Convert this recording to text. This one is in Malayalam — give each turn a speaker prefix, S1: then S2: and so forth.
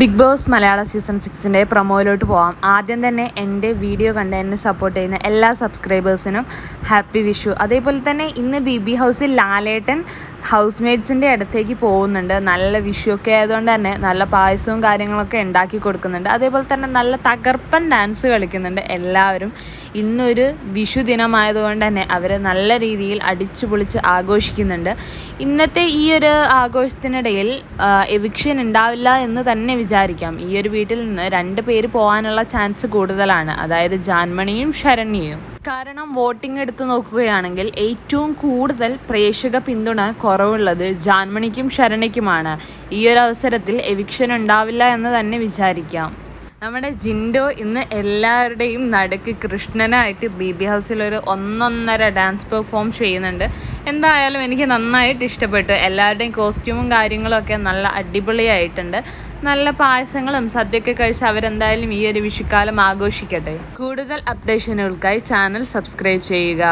S1: ബിഗ് ബോസ് മലയാള സീസൺ സിക്സിന്റെ പ്രൊമോയിലോട്ട് പോവാം. ആദ്യം തന്നെ എന്റെ വീഡിയോ കണ്ട് എന്നെ സപ്പോർട്ട് ചെയ്യുന്ന എല്ലാ സബ്സ്ക്രൈബേഴ്സിനും ഹാപ്പി വിഷു അതേപോലെ തന്നെ ഇന്ന് ബി ബി ഹൗസിൽ ലാലേട്ടൻ ഹൗസ് മേറ്റ്സിന്റെ അടുത്തേക്ക് പോകുന്നുണ്ട്. നല്ല വിഷു ഒക്കെ ആയതുകൊണ്ട് തന്നെ നല്ല പായസവും കാര്യങ്ങളൊക്കെ ഉണ്ടാക്കി കൊടുക്കുന്നുണ്ട്. അതേപോലെ തന്നെ നല്ല തകർപ്പൻ ഡാൻസ് കളിക്കുന്നുണ്ട് എല്ലാവരും. ഇന്നൊരു വിഷു ദിനമായതുകൊണ്ട് തന്നെ അവർ നല്ല രീതിയിൽ അടിച്ചു പൊളിച്ച് ആഘോഷിക്കുന്നുണ്ട്. ഇന്നത്തെ ഈ ഒരു ആഘോഷത്തിനിടയിൽ എവിക്ഷൻ ഉണ്ടാവില്ല എന്ന് തന്നെ വിചാരിക്കാം. ഈ ഒരു വീട്ടിൽ നിന്ന് രണ്ട് പേര് പോകാനുള്ള ചാൻസ് കൂടുതലാണ്. അതായത് ജാൻമണിയും ശരണ്യയും. കാരണം വോട്ടിംഗ് എടുത്തു നോക്കുകയാണെങ്കിൽ ഏറ്റവും കൂടുതൽ പ്രേക്ഷക പിന്തുണ കുറവുള്ളത് ജാൻമണിക്കും ശരണ്യക്കുമാണ് ഈ ഒരു അവസരത്തിൽ എവിക്ഷൻ ഉണ്ടാവില്ല എന്ന് തന്നെ വിചാരിക്കാം. നമ്മുടെ ജിൻഡോ ഇന്ന് എല്ലാവരുടെയും നടുക്ക് കൃഷ്ണനായിട്ട് ബി ബി ഹൗസിൽ ഒരു ഒന്നൊന്നര ഡാൻസ് പെർഫോം ചെയ്യുന്നുണ്ട്. എന്തായാലും എനിക്ക് നന്നായിട്ട് ഇഷ്ടപ്പെട്ടു. എല്ലാവരുടെയും കോസ്റ്റ്യൂമും കാര്യങ്ങളൊക്കെ നല്ല അടിപൊളിയായിട്ടുണ്ട്. നല്ല പായസങ്ങളും സദ്യയൊക്കെ കഴിച്ച് അവരെന്തായാലും ഈ ഒരു വിഷുക്കാലം ആഘോഷിക്കട്ടെ. കൂടുതൽ അപ്ഡേഷനുകൾക്കായി ചാനൽ സബ്സ്ക്രൈബ് ചെയ്യുക.